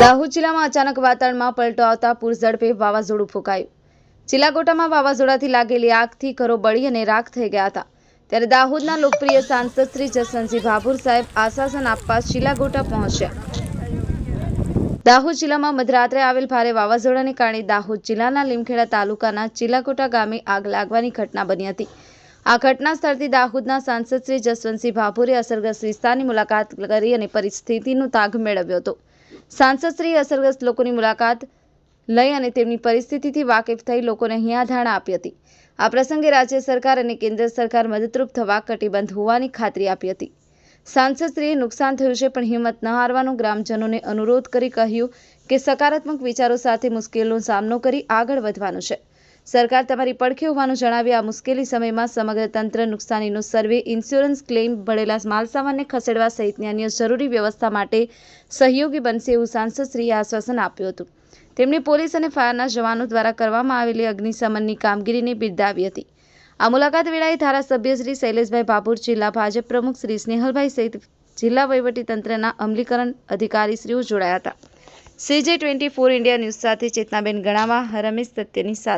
દાહોદ જિલ્લામાં અચાનક વાતાવરણમાં પલટો આવતા પૂર ઝડપે વાવાઝોડું ફૂંકાયું. ચિલાગોટામાં વાવાઝોડાથી લાગેલી આગથી ઘરો બળી અને રાખ થઈ ગયા હતા. ત્યારે દાહોદના લોકપ્રિય સાંસદ શ્રી જસવંતસિંહ ભાભોર સાહેબ આશ્વાસન આપવા ચિલાગોટા પહોંચ્યા. દાહોદ જિલ્લામાં મધરાત્રે આવેલ ભારે વાવાઝોડાને કારણે દાહોદ જિલ્લાના લીમખેડા તાલુકાના ચિલાગોટા ગામે આગ લાગવાની ઘટના બની હતી. આ ઘટના સ્થળથી દાહોદના સાંસદ શ્રી જસવંતસિંહ ભાભોરે અસરગ્રસ્ત વિસ્તારની મુલાકાત કરી અને પરિસ્થિતિનો તાગ મેળવ્યો હતો. સાંસદ શ્રી અસરગ્રસ્ત લોકોની મુલાકાત લઈ અને તેમની પરિસ્થિતિથી વાકેફ થઈ લોકોને હૈયાધારણા આપી હતી. આ પ્રસંગે રાજ્ય સરકાર અને કેન્દ્ર સરકાર મદદરૂપ થવા કટિબદ્ધ હોવાની ખાતરી આપી હતી. સાંસદશ્રીએ નુકસાન થયું છે, પણ હિંમત ન હારવાનો ગ્રામજનોને અનુરોધ કરી કહ્યું કે સકારાત્મક વિચારો સાથે મુશ્કેલીનો સામનો કરી આગળ વધવાનું છે. સરકાર તમારી પડખે હોવાનું જણાવી આ મુશ્કેલી સમયમાં સમગ્ર તંત્ર નુકસાનીનો સર્વે ઇન્સ્યોરન્સ ક્લેમ ભરેલા માલસામાનને ખસેડવા સહિતની અન્ય જરૂરી વ્યવસ્થા માટે સહયોગી બનશે એવું સાંસદશ્રીએ આશ્વાસન આપ્યું હતું. તેમણે પોલીસ અને ફાયરના જવાનો દ્વારા કરવામાં આવેલી અગ્નિશમનની કામગીરીને બિરદાવી હતી. આ મુલાકાત વેળાએ ધારાસભ્ય શ્રી શૈલેષભાઈ ભાભોર જિલ્લા ભાજપ પ્રમુખ શ્રી સ્નેહલભાઈ સહિત જિલ્લા વહીવટીતંત્રના અમલીકરણ અધિકારીશ્રીઓ જોડાયા હતા. CJ twenty four India news સાથે ચેતનાબેન ગણાવા રમેશ સત્યની સાથે